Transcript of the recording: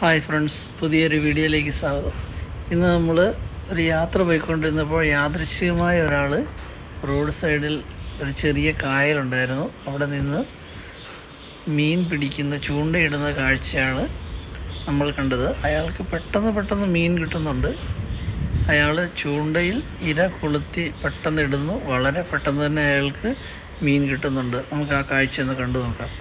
Hi friends പുതിയൊരു വീഡിയോയിലേക്ക് സ്വാഗതം. ഇന്ന് നമ്മൾ ഒരു യാത്ര പോയിക്കൊണ്ടിരുന്നപ്പോൾ യാദൃശ്യമായ ഒരാൾ റോഡ് സൈഡിൽ ഒരു ചെറിയ കായലുണ്ടായിരുന്നു. അവിടെ നിന്ന് മീൻ പിടിക്കുന്ന ചൂണ്ടയിടുന്ന കാഴ്ചയാണ് നമ്മൾ കണ്ടത്. അയാൾക്ക് പെട്ടെന്ന് പെട്ടെന്ന് മീൻ കിട്ടുന്നുണ്ട്. അയാൾ ചൂണ്ടയിൽ ഇര കൊളുത്തി പെട്ടെന്ന് ഇടുന്നു. വളരെ പെട്ടെന്ന് തന്നെ അയാൾക്ക് മീൻ കിട്ടുന്നുണ്ട്. നമുക്ക് ആ കാഴ്ച ഒന്ന് കണ്ടു നോക്കാം.